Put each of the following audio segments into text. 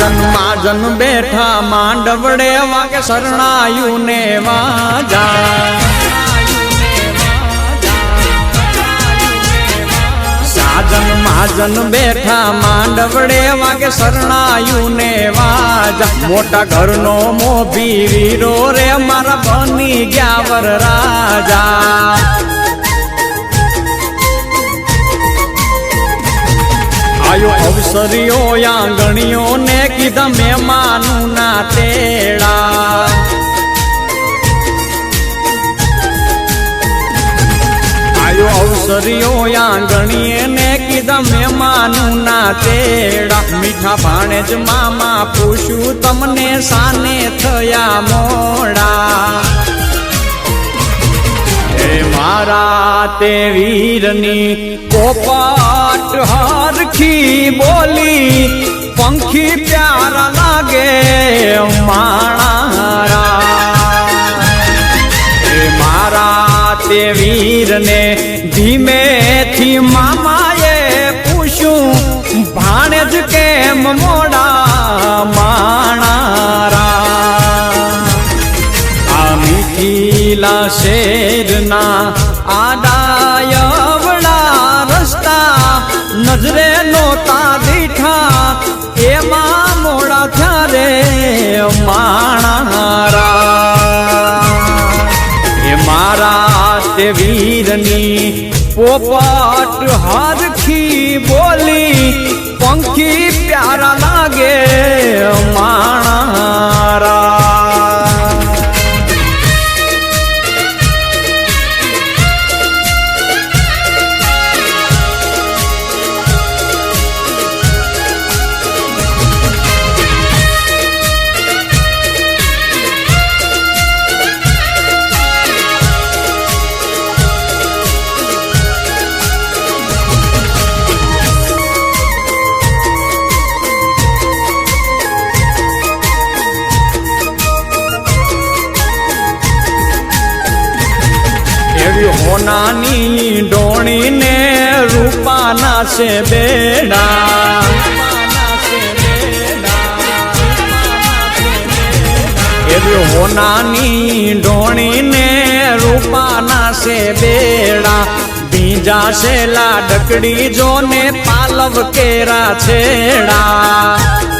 સાજન માજન બેઠા માંડવડે વાગે શરણાયું ને વાજા માજન બેઠા માંડવડે વાગે શરણાયું ને વાજા. મોટા ઘરનો મોભી વીરો રે, મારા બની ગયા વર રાજા અવસરીઓ, આંગણીઓ ને કીધા મહેમાનું ના તેડા. આયો અવસરીઓ, આંગણીએ ને કીધા મહેમાનું ના તેડા. મીઠા ભાણે જ મામા પૂછ્યું, તમને સાને થયા મોડા? તે વીરની કોપાટ હારખી બોલી, પંખી પ્યારા લાગે માણારા. હે મારા તે વીરને ધીમેથી મામાએ પૂછ્યું, ભાણે જ કેમ મોડા માણારા? આ મીઠીલા શેરના આડાયવડા નોતા દીઠા. એમાં મોડા થયારે માણારા. એ મારા તે વીરની પોપટ હારખી બોલી, પંખી પ્યારા લાગે. હોનાની ડોણીને રૂપાના છે બેડા. એવી હોનાની ડોણીને રૂપાના છે બેડા. બીજા છે લાડકડી જોને પાલવ કેરા છેડા.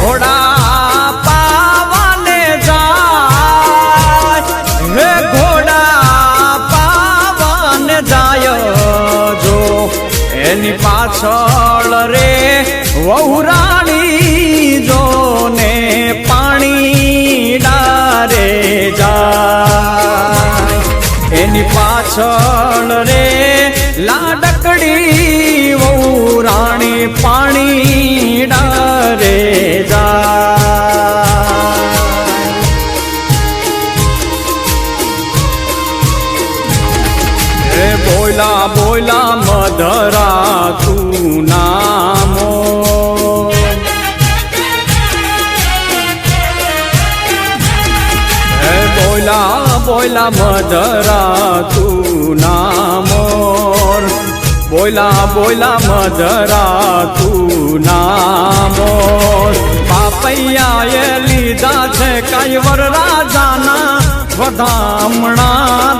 વહુરાણી જો ને પાણી ડારે જા એની પાછળ રે લાડકડી વહુ રાણી પાણી ડારે જા બોલા બોલા મધરા બોયલા બોલા મધરા, તું નામોર બોયલા બોલા મધરા, તું નામોર પાપૈયાએ લીધા છે કઈ વર રાજાના વધામણા